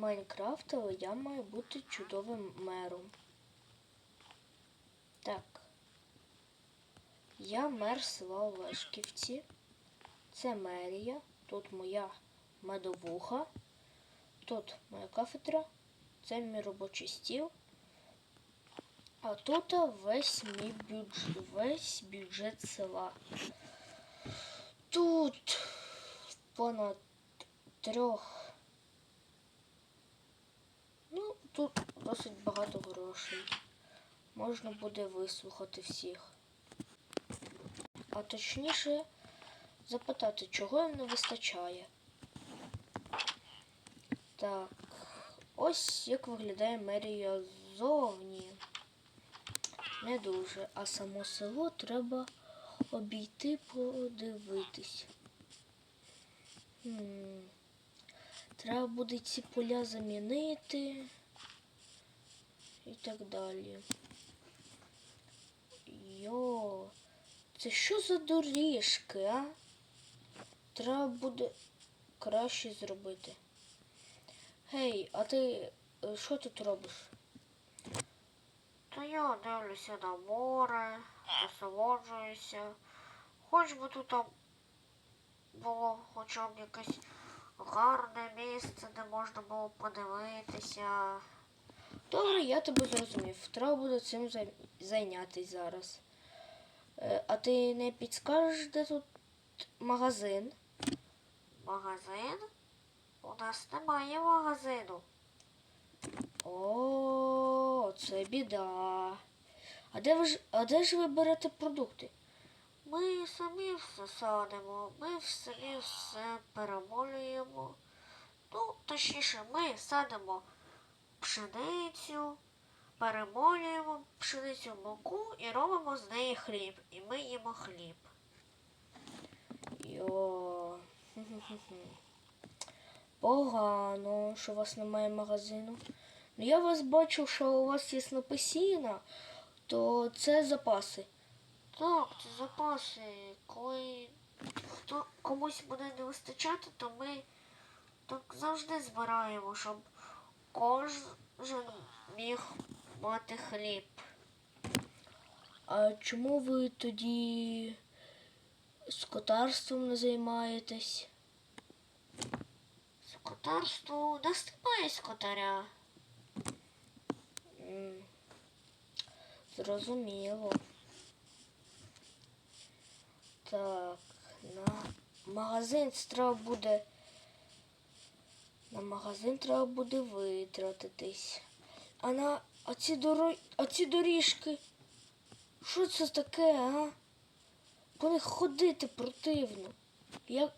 Майнкрафт, але я маю бути чудовим мером. Так. Я мер села Олешківці. Це мерія. Тут моя медовуха. Тут моя кафедра. Це мій робочий стіл. А тут весь мій бюджет, весь бюджет села. Тут понад трьох. Ну, тут досить багато грошей. Можна буде вислухати всіх. А точніше запитати, чого їм не вистачає. Так, ось як виглядає мерія ззовні. Не дуже, а само село треба обійти, подивитись. Треба буде ці поля замінити і так далі. Йо, це що за доріжки, а? Треба буде краще зробити. Гей, а ти е, що тут робиш? Та я дивлюся на море, насолоджуюся. Хоч би тут було хоча б якесь гарне місце, де можна було подивитися. Добре, я тебе зрозумів. Треба буде цим зай- зайнятись зараз. Е, А ти не підскажеш, де тут магазин? Магазин? У нас немає магазину. О, це біда. А де ви ж, а де ж ви берете продукти? Ми самі все садимо, ми самі все перемолюємо. Ну, точніше, ми садимо пшеницю, перемолюємо пшеницю в муку і робимо з неї хліб. І ми їмо хліб. Йо. Погано, що у вас немає магазину. Ну я вас бачу, що у вас є написіна, то це запаси. Так, це запаси. Коли хто комусь буде не вистачати, то ми так завжди збираємо, щоб кожен міг мати хліб. А чому ви тоді скотарством не займаєтесь? Скотарство нас скотаря. Зрозуміло. Так, на магазин треба буде. На магазин треба буде витратитись. А на а ці, доро... а ці доріжки. Що це таке, а? По них ходити противно. Як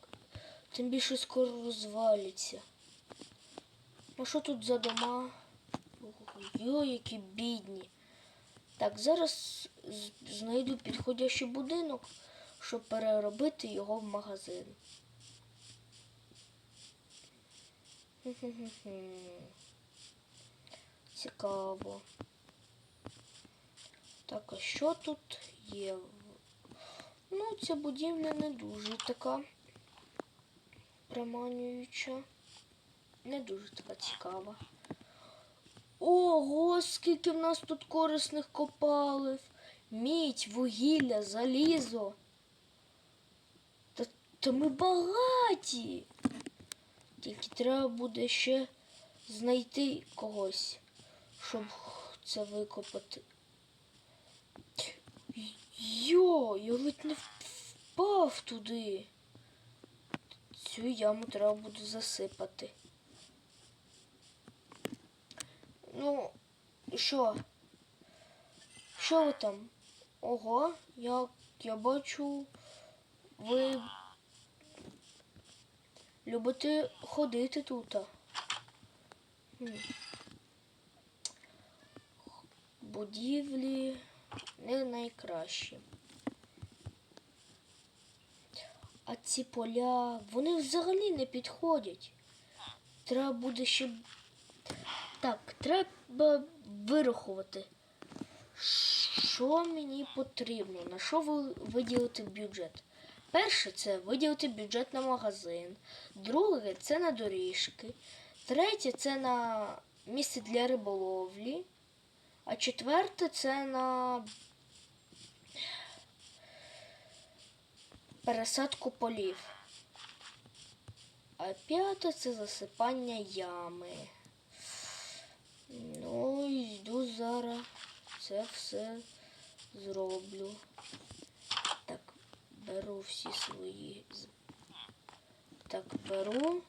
тим більше скоро розваляться. А що тут за дома? Йой, які бідні. Так, зараз знайду підходящий будинок, щоб переробити його в магазин. Цікаво. Так, а що тут є? Ну, ця будівля не дуже така приманююча. Не дуже така цікава. Ого, скільки в нас тут корисних копалив. Мідь, вугілля, залізо. Та, та ми багаті. Тільки треба буде ще знайти когось, щоб це викопати. Йо, я ледь не впав туди. Цю яму треба буде засипати. Ну, що? Що ви там? Ого, я, я бачу, ви любите ходити тут. Будівлі не найкращі. А ці поля, вони взагалі не підходять. Треба буде ще так, треба вирахувати. Що мені потрібно? На що ви виділити бюджет? Перше це виділити бюджет на магазин. Друге це на доріжки. Третє це на місце для риболовлі. А четверте це на пересадку полів. А п'яте це засипання ями. Ну, йду зараз. Це все зроблю. Беру всі свої. Так, беру.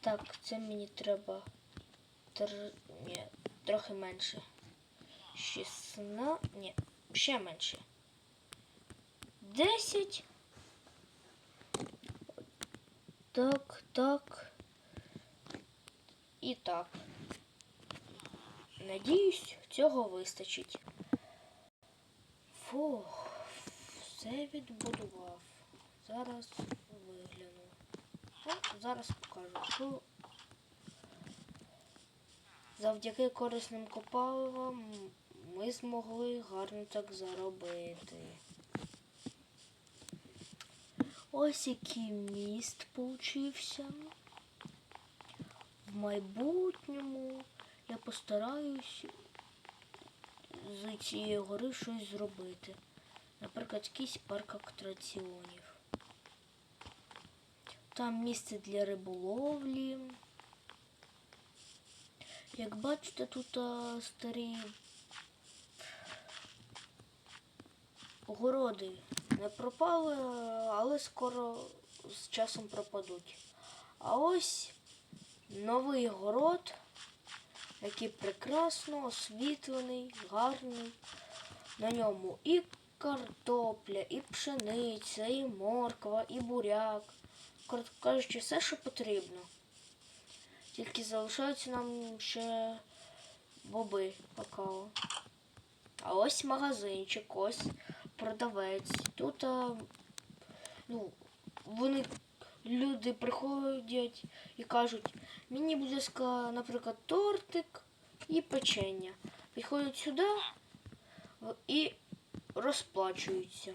Так, це мені треба тр... Ні, трохи менше. 16. Ні, ще менше. 10. Так, так. І так. Надіюсь, цього вистачить. Фух, все відбудував. Зараз вигляну. Ну, зараз покажу, що завдяки корисним копаливам ми змогли гарно так заробити. Ось який міст получився. В майбутньому я постараюсь з цієї гори щось зробити. Наприклад, якийсь парк атракціонів. Там місце для риболовлі. Як бачите, тут а, старі городи не пропали, але скоро з часом пропадуть. А ось новий город, який прекрасно освітлений, гарний. На ньому і картопля, і пшениця, і морква, і буряк. Коротко кажучи, все, що потрібно. Тільки залишаються нам ще боби какао. А ось магазинчик, ось продавець. Тут а, ну, вони люди приходять і кажуть, мені, будь ласка, наприклад, тортик і печення. Підходять сюди і розплачуються.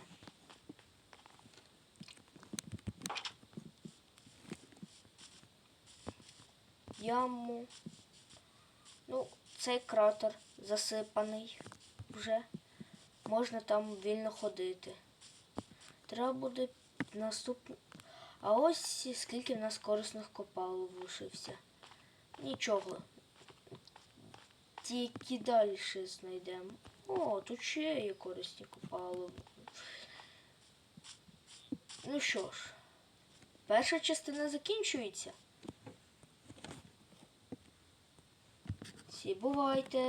Яму. Ну, цей кратер засипаний вже. Можна там вільно ходити. Треба буде наступний. А ось скільки в нас корисних копалок лишився. Нічого. Тільки далі знайдемо. О, тут ще є корисні копалки. Ну що ж, перша частина закінчується. Всі бувайте.